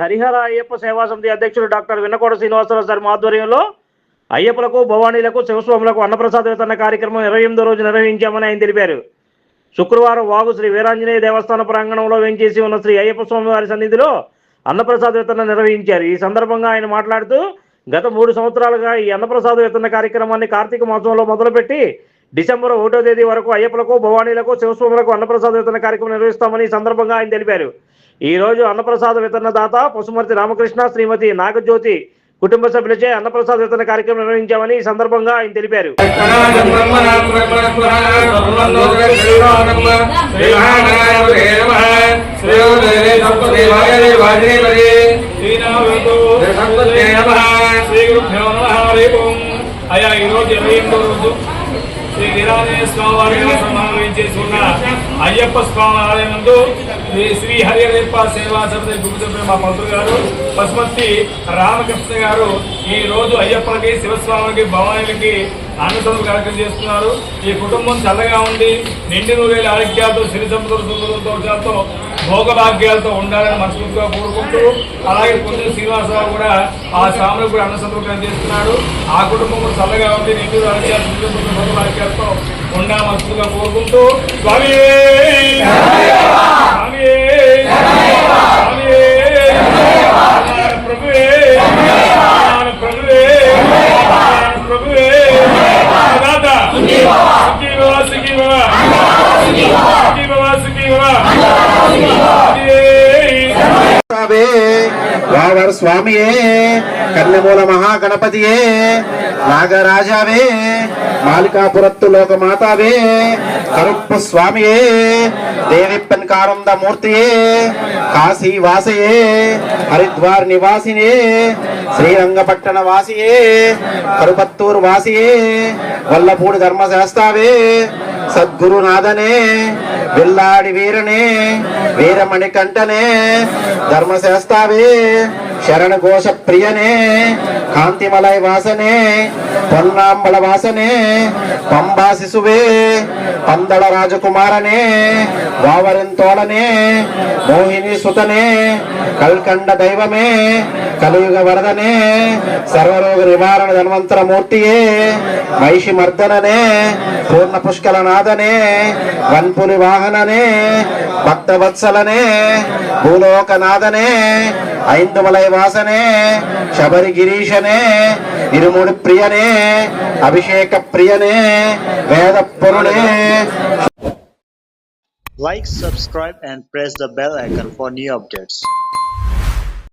హరిహర అయ్యప్ప సేవా సమితి అధ్యక్షుడు డాక్టర్ విన్నకోట శ్రీనివాసరావు సార్ ఆధ్వర్యంలో అయ్యప్పలకు భవానీలకు శివస్వాములకు అన్నప్రసాద వితరణ కార్యక్రమం ఇరవై ఎనిమిదో రోజు నిర్వహించామని ఆయన తెలిపారు. శుక్రవారం వాగు శ్రీ వీరాంజనేయ దేవస్థాన ప్రాంగణంలో వెంచేసి ఉన్న శ్రీ అయ్యప్ప స్వామి వారి సన్నిధిలో అన్నప్రసాద్ వితరణ నిర్వహించారు. ఈ సందర్భంగా ఆయన మాట్లాడుతూ గత మూడు సంవత్సరాలుగా ఈ అన్నప్రసాద వితరణ కార్యక్రమాన్ని కార్తీక మాసంలో మొదలుపెట్టి డిసెంబర్ ఒకటో తేదీ వరకు అయ్యప్పలకు భవానీలకు శివస్వాములకు అన్నప్రసాద వితరణ కార్యక్రమం నిర్వహిస్తామని ఈ సందర్భంగా ఆయన తెలిపారు. ఈ రోజు అన్నప్రసాద వితరణ దాత పశుమర్తి రామకృష్ణ శ్రీమతి నాగజ్యోతి కుటుంబ సభ్యులచే అన్నప్రసాద వితరణ కార్యక్రమం నిర్వహించామని ఈ సందర్భంగా ఆయన తెలిపారు. అయ్యా ఈరోజు ఇరవై ఎనిమిదో రోజు. శ్రీ వీరాంజనేయ స్వామి వారి సమావేశం చేసి ఉన్న అయ్యప్ప స్వామి ఆలయం నందు శ్రీ హరియప్ప సేవా సమితి గురుసభ్యులు మా మంత్రులు గారు పశుపతి రామకృష్ణ గారు ఈ రోజు అయ్యప్పలకి శివస్వామికి భవానికి అన్నసంతులు కార్యక్రమం చేస్తున్నారు. ఈ కుటుంబం చల్లగా ఉండి నిండి నూరేళ్ళ ఆరోగ్యాలతో సిరి సంపదలతో భోగభాగ్యాలతో ఉండాలని మనస్ఫూర్తిగా కోరుకుంటూ అలాగే కొంచెం శ్రీనివాసరావు కూడా ఆ స్వాములకు కూడా అన్న సంతృప్తి చేస్తున్నాడు. ఆ కుటుంబం కూడా చల్లగా ఉంది నిండు ఆరోగ్యాలు భోగభాగ్యాలతో ఉండాలని మనస్ఫూర్తిగా కోరుకుంటూ స్వామి! వావర్ స్వామియే కన్నెమూల మహాగణపతియే నాగరాజావే మాలికాపురత్తు లోక మాతావే కరుప్పు స్వామియే దేవిప్పన్ కారంద మూర్తియే కాశీ వాసయే హరిద్వార్ నివాసినే శ్రీరంగపట్టణ వాసియే కరుపత్తూరు వాసియే వల్లపూడి ధర్మశాస్త్రావే సద్గురునాథనే విల్లాడి వీరనే వీరమణి కంటనే ధర్మశాస్త్రావే శరణ ఘోష ప్రియనే కాంతిమలయ వాసనే పొన్నాంబళ వాసనే పంబా శిశువే పందళ రాజకుమారనే వావరింతోళనే మోహిని సుతనే కల్కండ దైవమే కలియుగ వరదనే సర్వరోగ నివారణ ధన్వంతర మూర్తియే మహిషి మర్దననే పూర్ణ పుష్కల నాదనే వన్పులి వాహననే భక్తవత్సలనే భూలోకనాథనే ఐందుమలయ వాసనే శబరి గిరీశనే ఇరుముడి ప్రియనే అభిషేక ప్రియనే వేద పురుడే Like, subscribe, and press the bell icon for new updates.